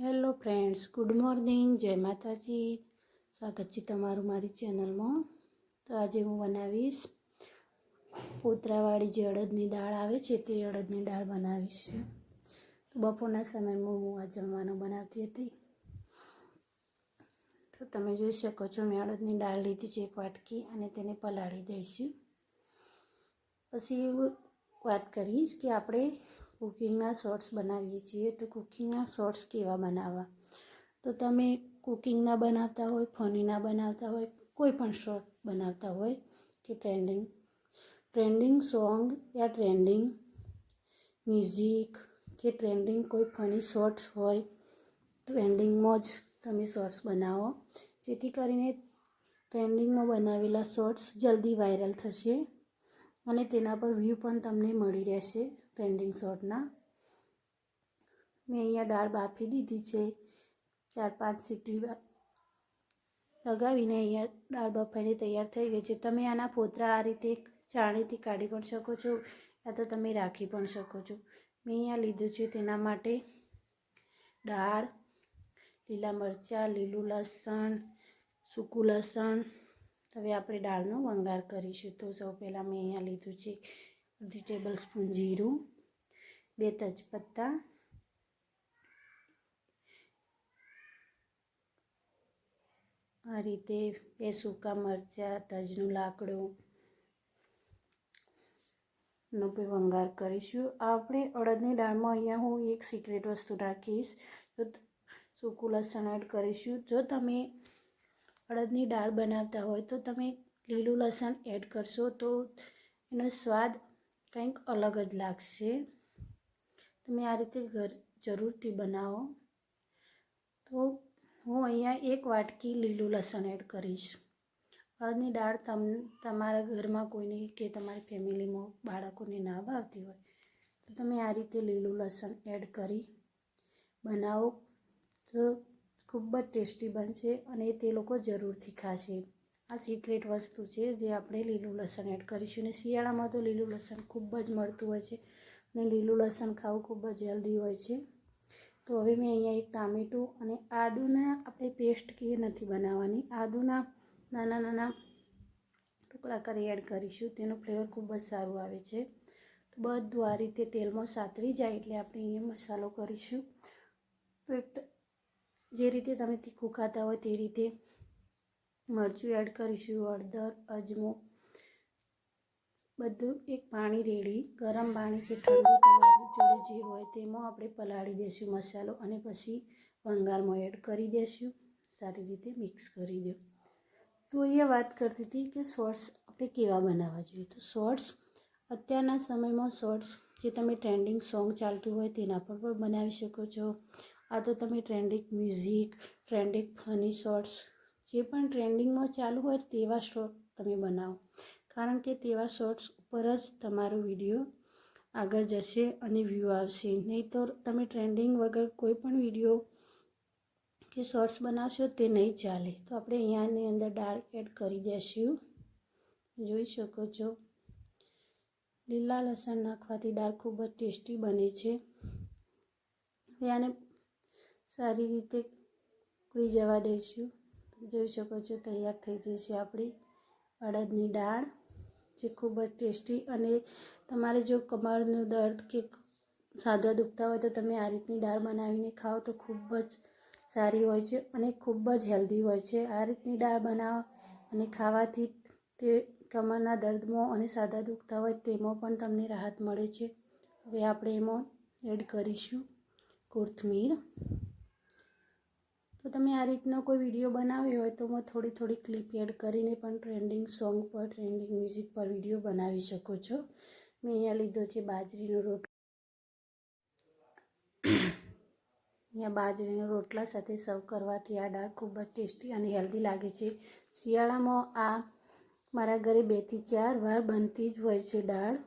Hello friends, good morning, જય માતાજી. સ્વાગત છે તમારું મારી ચેનલમાં. તો આજે હું બનાવીશ પોતરાવાળી જે અડદની દાળ આવે છે તે અડદની દાળ બનાવીશ. તો બપોરના સમયમાં હું આ જમવાનું બનાવતી હતી. તો તમે જોઈ શકો છો, મેં અડદની દાળ લીધી છે એક વાટકી અને તેને પલાળી દઈશું. પછી વાત કરીશ કે આપણે કુકિંગના શોર્ટ્સ બનાવીએ છીએ તો કુકિંગના શોર્ટ્સ કેવા બનાવવા? તો તમે કુકિંગના બનાવતા હોય, ફનીના બનાવતા હોય, કોઈ પણ શોર્ટ બનાવતા હોય કે ટ્રેન્ડિંગ? ટ્રેન્ડિંગ સોંગ યા ટ્રેન્ડિંગ મ્યુઝિક કે ટ્રેન્ડિંગ કોઈ ફની શોર્ટ્સ હોય, ટ્રેન્ડિંગમાં જ તમે શોર્ટ્સ બનાવો. જેથી કરીને ટ્રેન્ડિંગમાં બનાવેલા શોર્ટ્સ જલ્દી વાયરલ થશે અને તેના પર વ્યૂ પણ તમને મળી રહેશે. ટ્રેન્ડિંગ શોર્ટના મેં અહીંયા દાળ બાફી દીધી છે. ચાર પાંચ સીટી લગાવીને અહીંયા દાળ બફાઈને તૈયાર થઈ ગઈ છે. તમે આના પોતરા આ રીતે ચાણીથી કાઢી પણ શકો છો. યા તો તમે રાખી પણ શકો છો. મેં અહીંયા લીધું છે તેના માટે દાળ લીલા મરચાં, લીલું લસણ, સૂકું લસણ. હવે આપણે દાળનો વંગાર કરીશું. તો સૌ પહેલાં મેં અહીંયા લીધું છે. અડધી ટેબલ સ્પૂન જીરું, બે તજપત્તા, આ રીતે બે સૂકા મરચાં, તજનું લાકડું, નો પણ વંગાર કરીશું. આપણે અડદની દાળમાં અહીંયા હું એક સિક્રેટ વસ્તુ રાખીશ. તો, સૂકું લસણ એડ કરીશું. જો તમે અડદની દાળ બનાવતા હોય તો તમે લીલું લસણ એડ કરશો તો એનો સ્વાદ કંઈક અલગ જ લાગશે. તમે આ રીતે ઘર જરૂરથી બનાવો. તો હું અહીંયા એક વાટકી લીલું લસણ એડ કરીશ. અડદની દાળ તમ, તમારા ઘરમાં કોઈને કે તમારી ફેમિલીમાં બાળકોને ના ભાવતી હોય, તો તમે આ રીતે લીલું લસણ એડ કરી બનાવો. તો ખૂબ જ ટેસ્ટી બનશે અને તે લોકો જરૂરથી ખાશે. આ સિક્રેટ વસ્તુ છે જે આપણે લીલું લસણ એડ કરીશું. અને શિયાળામાં તો લીલું લસણ ખૂબ જ મળતું હોય છે અને લીલું લસણ ખાવું ખૂબ જ હેલ્ધી હોય છે. તો હવે મેં અહીંયા એક ટામેટું અને આદુના આપણે પેસ્ટ કે નથી બનાવવાની. આદુના નાના નાના ટુકડા કરી એડ કરીશું. તેનો ફ્લેવર ખૂબ જ સારું આવે છે. તો બધું આ રીતે તેલમાં સાતરી જાય એટલે આપણે અહીંયા મસાલો કરીશું. તો જે રીતે તમે તીખું ખાતા હોય તે રીતે મરચું એડ કરીશું, હળદર, અજમો, બધું એક પાણી રેડી. ગરમ પાણી કે ઠંડુ તમારી જોડે જે હોય તેમાં આપણે પલાળી દઈશું મસાલો અને પછી વંગારમાં એડ કરી દઈશું સારી રીતે મિક્સ કરી દો. તો અહીંયા વાત કરતી હતી કે શોર્ટ્સ આપણે કેવા બનાવવા જોઈએ? તો શોર્ટ્સ અત્યારના સમયમાં શોર્ટ્સ જે તમે ટ્રેન્ડિંગ સોંગ ચાલતું હોય તેના પર પણ બનાવી શકો છો. આ તો તમે trending music, trending funny shorts જે પણ ટ્રેન્ડિંગમાં ચાલુ હોય તેવા શોર્ટ તમે બનાવો. કારણ કે તેવા શોર્ટ્સ ઉપર જ તમારો વીડિયો આગળ જશે અને વ્યૂ આવશે. નહીં તો તમે ટ્રેન્ડિંગ વગર કોઈ પણ વીડિયો કે શોર્ટ્સ બનાવશો તે નહીં ચાલે. તો આપણે અહીંયાની અંદર દાળ એડ કરી દેશું. જોઈ શકો છો. લીલા લસણ નાખવાથી દાળ ખૂબ જ ટેસ્ટી બને છે. હવે આને સારી રીતે ઉકળી જવા દઈશું. જોઈ શકો છો, તૈયાર થઈ જશે આપણી અડદની દાળ, જે ખૂબ જ ટેસ્ટી અને તમારે જો કમરનું દર્દ કે સાદા દુખતા હોય તો તમે આ રીતની દાળ બનાવીને ખાઓ તો ખૂબ જ સારી હોય છે અને ખૂબ જ હેલ્ધી હોય છે. આ રીતની દાળ બનાવો અને ખાવાથી તે કમરના દર્દમાં અને સાદા દુખતા હોય તેમાં પણ તમને રાહત મળે છે. હવે આપણે એમાં એડ કરીશું કોથમીર. તો તમે આ રીતનો કોઈ વીડિયો બનાવ્યો હોય તો હું થોડી થોડી ક્લિપ એડ કરીને પણ ટ્રેન્ડિંગ સોંગ પર, ટ્રેન્ડિંગ મ્યુઝિક પર વીડિયો બનાવી શકો છો. મેં અહીંયા લીધો છે બાજરીનો રોટલો અહીંયા બાજરીનો રોટલા સાથે સર્વ કરવાથી આ દાળ ખૂબ જ ટેસ્ટી અને હેલ્ધી લાગે છે. શિયાળામાં આ મારા ઘરે બેથી ચાર વાર બનતી જ હોય છે દાળ.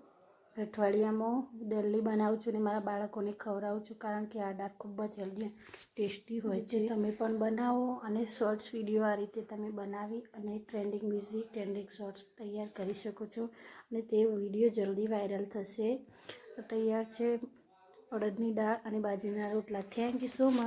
અઠવાડિયામાં દલ્લી બનાવું છું અને મારા બાળકોને ખવડાવું છું કારણ કે આ દાળ ખૂબ જ હેલ્ધી ટેસ્ટી હોય છે. તમે પણ બનાવો અને શોર્ટ્સ વીડિયો આ રીતે તમે બનાવી અને ટ્રેન્ડિંગ મ્યુઝિક ટ્રેન્ડિંગ શોર્ટ્સ તૈયાર કરી શકો છો અને તે વીડિયો જલ્દી વાયરલ થશે. તૈયાર છે અડદની દાળ અને બાજરીના રોટલા. Thank you so much